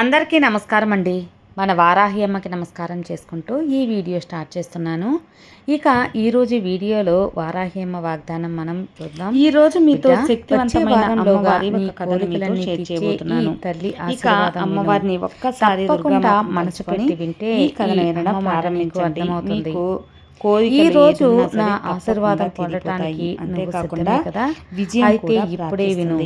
అందరికీ నమస్కారం అండి మన వారాహి అమ్మకి నమస్కారం చేసుకుంటూ ఈ వీడియో స్టార్ట్ చేస్తున్నాను ఇక ఈరోజు వీడియోలో వారాహి అమ్మ వాగ్దానం మనం చూద్దాం ఈ రోజు మీతో శక్తివంతమైన ఈ తల్లి అమ్మవారిని. ఒక్కసారి మనసు పెట్టి వింటే ప్రారంభించండి అర్థమవుతుంది. ఈ రోజు నా ఆశీర్వాదం. పొందటానికి అంతేకాకుండా విజయం అయితే ఇప్పుడే విను.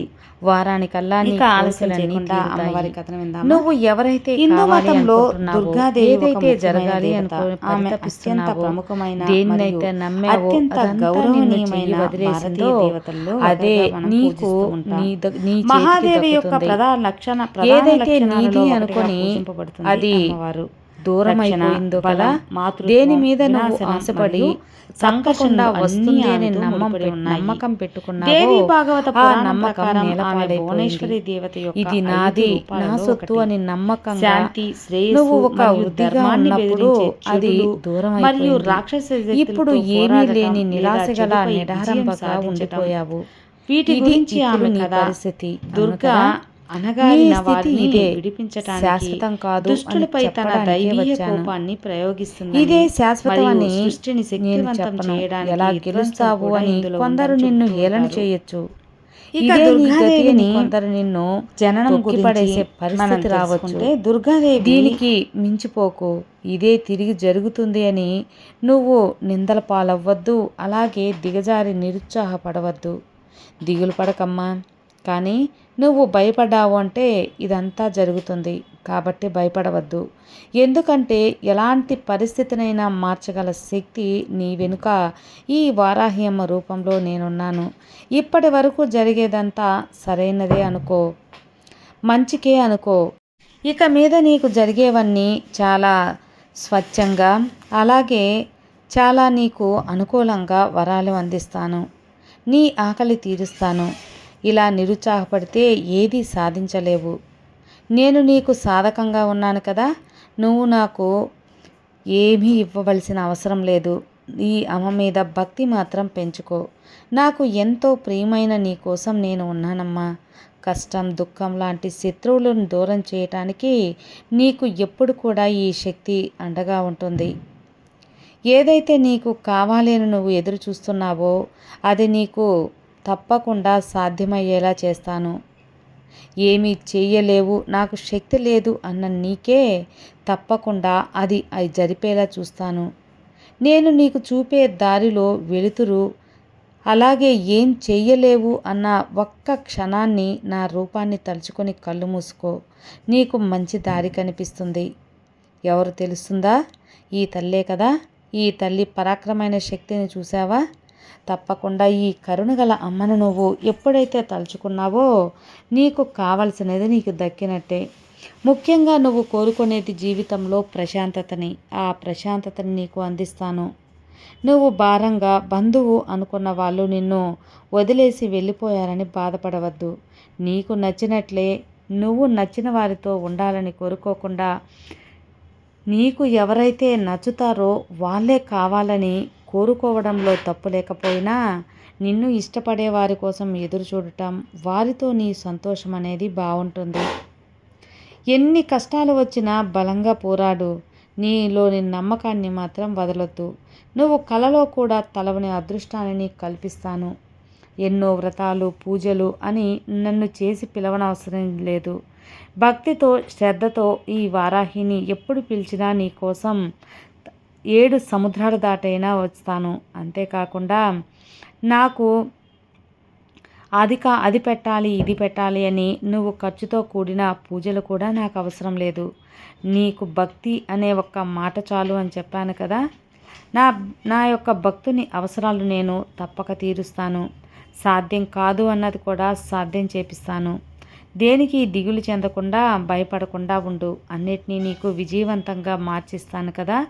వారానికల్లా నీ ఇక ఆలస్యం. అమ్మవారి కథను విందామా? నువ్వు ఎవరైతే హిందూ మతంలో దుర్గాదేవి ఏదైతే జరగాలి దేవత. అనుకో ఆమె పరితపిస్తున్నావో, అత్యంత ప్రముఖమైన దేన్నైతే నమ్మావో అత్యంత గౌరవనీయమైన భారతీయ దేవతల్లో అదే నీకు. నీ మహాదేవి యొక్క. ప్రధాన లక్షణ ఏదైతే నీది అనుకొని అది అమ్మవారు. దూరం రక్షణ, అయిపోయిందో బలం, కదా దేని మీద నువ్వు ఆశపడి సంకర్షణలు వస్తుంది అని నమ్మకం. నమ్మకం పెట్టుకున్నావో దేవి భాగవత నమ్మకం. భువనేశ్వరి దేవత ఇది నాది నా సొత్తు. అని నమ్మకంగా శాంతి శ్రేయస్సు నువ్వు ఒక వృద్ధిగా ఉన్నప్పుడు అది దూరం మరియు. రాక్షస ఇప్పుడు ఏమీ లేని నిరాశ గల నిడారంభగా. ఉండిపోయావు వీటి గురించి ఆమె పరిస్థితి దుర్గా? అనగారిన వారిని. విడిపించటానికి శాశ్వతం కాదు దుష్టులపై తన దైవీయ. కోపాన్ని ప్రయోగిస్తుంది ఇదే శాశ్వతం అని సృష్టిని శక్తివంతం చేయడానికి ఎలా గెలుస్తావు అని కొందరు నిన్ను హేళన. చేయొచ్చు? ఇక దుర్గాదేవిని కొందరు నిన్ను జననం పడేసే పరిస్థితి రావచ్చు. తెలుసుకుంటే దుర్గాదేవి దీనికి మించిపోకు. ఇదే తిరిగి జరుగుతుంది అని నువ్వు నిందల పాలవ్వద్దు. అలాగే దిగజారి నిరుత్సాహపడవద్దు. దిగులు పడకమ్మా. కానీ నువ్వు భయపడ్డావు అంటే ఇదంతా జరుగుతుంది. కాబట్టి భయపడవద్దు. ఎందుకంటే ఎలాంటి పరిస్థితినైనా మార్చగల శక్తి నీ వెనుక ఈ వారాహ్యమ్మ రూపంలో నేనున్నాను. ఇప్పటి వరకు జరిగేదంతా సరైనదే అనుకో. మంచికే అనుకో. ఇక మీద నీకు జరిగేవన్నీ చాలా స్వచ్ఛంగా అలాగే చాలా నీకు అనుకూలంగా వరాలు అందిస్తాను. నీ ఆకలి తీరుస్తాను. ఇలా నిరుత్సాహపడితే ఏదీ సాధించలేవు. నేను నీకు సాధకంగా ఉన్నాను కదా నువ్వు నాకు ఏమీ ఇవ్వవలసిన అవసరం లేదు. నీ అమ్మ మీద భక్తి మాత్రం పెంచుకో. నాకు ఎంతో ప్రియమైన నీ కోసం నేను ఉన్నానమ్మా. కష్టం దుఃఖం లాంటి శత్రువులను దూరం చేయటానికి నీకు ఎప్పుడు కూడా ఈ శక్తి అండగా ఉంటుంది. ఏదైతే నీకు కావాలి నువ్వు ఎదురు చూస్తున్నావో అది నీకు తప్పకుండా సాధ్యమయ్యేలా చేస్తాను. ఏమీ చెయ్యలేవు నాకు శక్తి లేదు అన్న నీకే తప్పకుండా అది అది జరిపేలా చూస్తాను. నేను నీకు చూపే దారిలో వెలుతురు అలాగే ఏం చెయ్యలేవు అన్న ఒక్క క్షణాన్ని నా రూపాన్ని తలుచుకొని కళ్ళు మూసుకో. నీకు మంచి దారి కనిపిస్తుంది. ఎవరు తెలుస్తుందా? ఈ తల్లే కదా? ఈ తల్లి పరాక్రమైన శక్తిని చూసావా తప్పకుండా ఈ కరుణగల అమ్మను నువ్వు ఎప్పుడైతే తలుచుకున్నావో నీకు కావలసినది నీకు దక్కినట్టే. ముఖ్యంగా నువ్వు కోరుకునేది జీవితంలో ప్రశాంతతని ఆ ప్రశాంతతని నీకు అందిస్తాను. నువ్వు భారంగా బంధువు అనుకున్న వాళ్ళు నిన్ను వదిలేసి వెళ్ళిపోయారని బాధపడవద్దు. నీకు నచ్చినట్లే నువ్వు నచ్చిన వారితో ఉండాలని కోరుకోకుండా నీకు ఎవరైతే నచ్చుతారో వాళ్ళే కావాలని కోరుకోవడంలో తప్పు లేకపోయినా నిన్ను ఇష్టపడే వారి కోసం ఎదురు చూడటం వారితో నీ సంతోషం అనేది బాగుంటుంది ఎన్ని కష్టాలు వచ్చినా బలంగా పోరాడు. నీలోని నమ్మకాన్ని మాత్రం వదలొద్దు. నువ్వు కలలో కూడా తలవని అదృష్టాన్ని నీకు కల్పిస్తాను. ఎన్నో వ్రతాలు పూజలు అని నన్ను చేసి పిలవనవసరం లేదు. భక్తితో శ్రద్ధతో ఈ వారాహిని ఎప్పుడు పిలిచినా నీ కోసం ఏడు సముద్రాలు దాటైనా వస్తాను. అంతేకాకుండా నాకు అది కా అది పెట్టాలి ఇది పెట్టాలి అని నువ్వు ఖర్చుతో కూడిన పూజలు కూడా నాకు అవసరం లేదు. నీకు భక్తి అనే ఒక్క మాట చాలు అని చెప్పాను కదా? నా నా యొక్క భక్తుని అవసరాలు నేను తప్పక తీరుస్తాను. సాధ్యం కాదు అన్నది కూడా సాధ్యం చేపిస్తాను. దేనికి దిగులు చెందకుండా భయపడకుండా ఉండు. అన్నిటినీ నీకు విజయవంతంగా మార్చిస్తాను కదా?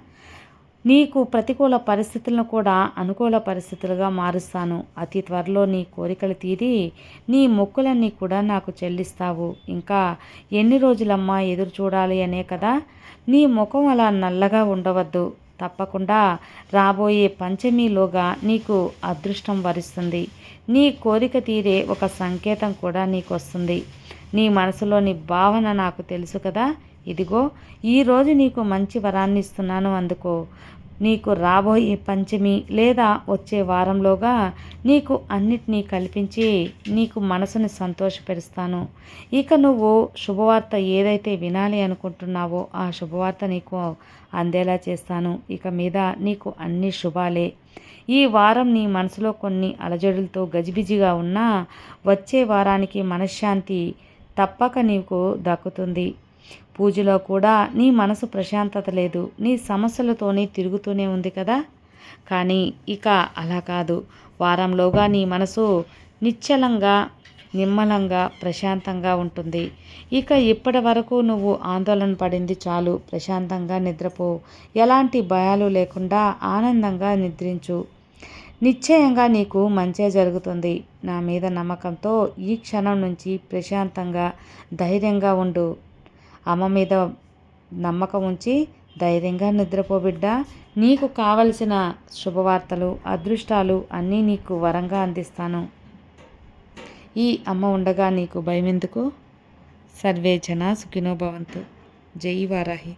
నీకు ప్రతికూల పరిస్థితులను కూడా అనుకూల పరిస్థితులుగా మారుస్తాను. అతి త్వరలో నీ కోరికలు తీరి నీ మొక్కులన్నీ కూడా నాకు చెల్లిస్తావు. ఇంకా ఎన్ని రోజులమ్మా ఎదురు చూడాలి అనే కదా? నీ ముఖం అలా నల్లగా ఉండవద్దు. తప్పకుండా రాబోయే పంచమిలోగా నీకు అదృష్టం వరిస్తుంది. నీ కోరిక తీరే ఒక సంకేతం కూడా నీకు వస్తుంది నీ మనసులోని భావన నాకు తెలుసు కదా? ఇదిగో ఈరోజు నీకు మంచి వరాన్ని ఇస్తున్నాను అందుకో. నీకు రాబోయే పంచమి లేదా వచ్చే వారంలోగా నీకు అన్నిటినీ కల్పించి నీకు మనసుని సంతోషపరుస్తాను. ఇక నువ్వు శుభవార్త ఏదైతే వినాలి అనుకుంటున్నావో ఆ శుభవార్త నీకు అందేలా చేస్తాను. ఇక మీద నీకు అన్ని శుభాలే. ఈ వారం నీ మనసులో కొన్ని అలజడులతో గజిబిజిగా ఉన్నా వచ్చే వారానికి మనశ్శాంతి తప్పక నీకు దక్కుతుంది. పూజలో కూడా నీ మనసు ప్రశాంతత లేదు. నీ సమస్యలతోనే తిరుగుతూనే ఉంది కదా? కానీ ఇక అలా కాదు. వారంలోగా నీ మనసు నిశ్చలంగా నిమ్మలంగా ప్రశాంతంగా ఉంటుంది. ఇక ఇప్పటి వరకు నువ్వు ఆందోళన పడింది చాలు. ప్రశాంతంగా నిద్రపో. ఎలాంటి భయాలు లేకుండా ఆనందంగా నిద్రించు. నిశ్చయంగా నీకు మంచే జరుగుతుంది. నా మీద నమ్మకంతో ఈ క్షణం నుంచి ప్రశాంతంగా ధైర్యంగా ఉండు. అమ్మ మీద నమ్మకం ఉంచి ధైర్యంగా నిద్రపో బిడ్డ. నీకు కావలసిన శుభవార్తలు అదృష్టాలు అన్నీ నీకు వరంగా అందిస్తాను. ఈ అమ్మ ఉండగా నీకు భయమెందుకు? సర్వే జన సుఖినో భవంతు. జై వారాహి.